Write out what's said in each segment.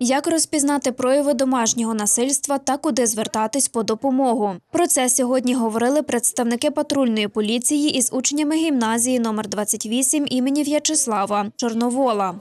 Як розпізнати прояви домашнього насильства та куди звертатись по допомогу? Про це сьогодні говорили представники патрульної поліції із учнями гімназії номер 28 імені В'ячеслава Чорновола.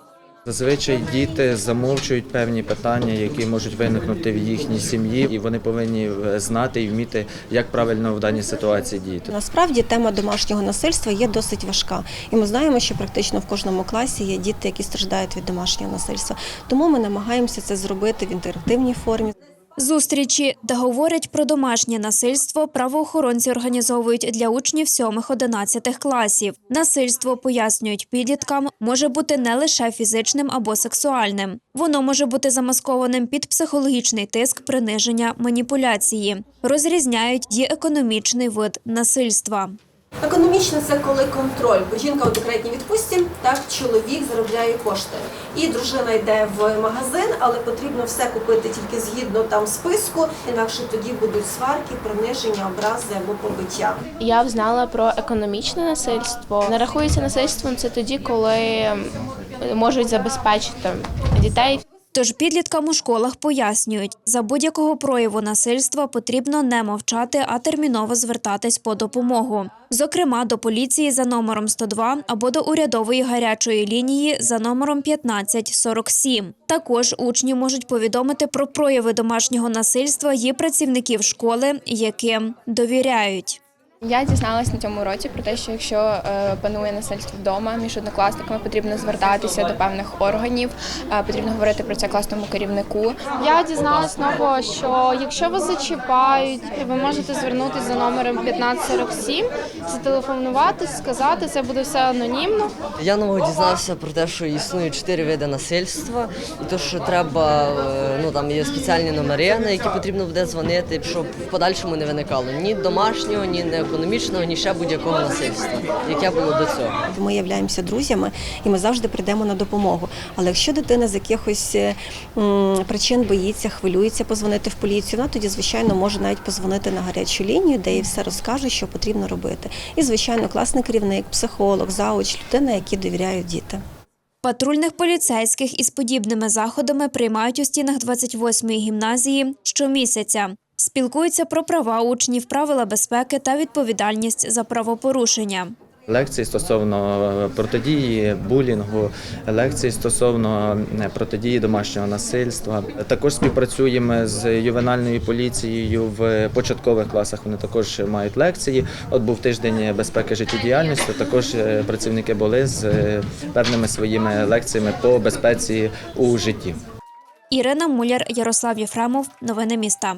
Зазвичай діти замовчують певні питання, які можуть виникнути в їхній сім'ї, і вони повинні е, знати і вміти, як правильно в даній ситуації діяти. Насправді тема домашнього насильства є досить важка, і ми знаємо, що практично в кожному класі є діти, які страждають від домашнього насильства. Тому ми намагаємося це зробити в інтерактивній формі. Зустрічі, де говорять про домашнє насильство, правоохоронці організовують для учнів 7-11 класів. Насильство, пояснюють підліткам, може бути не лише фізичним або сексуальним. Воно може бути замаскованим під психологічний тиск, приниження, маніпуляції. Розрізняють і економічний вид насильства. Економічно це коли контроль, бо жінка у декретній відпустці, так чоловік заробляє кошти. І дружина йде в магазин, але потрібно все купити тільки згідно там списку, інакше тоді будуть сварки, приниження, образи або побиття. Я б знала про економічне насильство. Не рахується насильством це тоді, коли можуть забезпечити дітей. Тож підліткам у школах пояснюють, за будь-якого прояву насильства потрібно не мовчати, а терміново звертатись по допомогу. Зокрема, до поліції за номером 102 або до урядової гарячої лінії за номером 1547. Також учні можуть повідомити про прояви домашнього насильства і працівників школи, яким довіряють. Я дізналась на цьому уроці про те, що якщо е, панує насильство вдома між однокласниками, потрібно звертатися до певних органів, е, потрібно говорити про це класному керівнику. Я дізналась нового, що якщо вас зачіпають, ви можете звернутися за номером 1547, зателефонувати, сказати, це буде все анонімно. Я нового дізнався про те, що існують чотири види насильства, і то, що треба, е, ну там є спеціальні номери, на які потрібно буде дзвонити, щоб в подальшому не виникало ні домашнього, ні неекономічного, ні ще будь-якого насильства, яке було до цього. Ми являємося друзями і ми завжди прийдемо на допомогу. Але якщо дитина з якихось е, причин боїться, хвилюється позвонити в поліцію, вона тоді, звичайно, може навіть позвонити на гарячу лінію, де їй все розкаже, що потрібно робити. І, звичайно, класний керівник, психолог, зауч, людина, які довіряють діти. Патрульних поліцейських із подібними заходами приймають у стінах 28-ї гімназії щомісяця. Спілкуються про права учнів, правила безпеки та відповідальність за правопорушення. Лекції стосовно е, протидії булінгу, лекції стосовно е, протидії домашнього насильства. Також співпрацюємо з ювенальною поліцією в початкових класах. Вони також мають лекції. От був тиждень безпеки життєдіяльності. Також е, працівники були з певними своїми лекціями по безпеці у житті. Ірина Муляр, Ярослав Єфремов. Новини міста.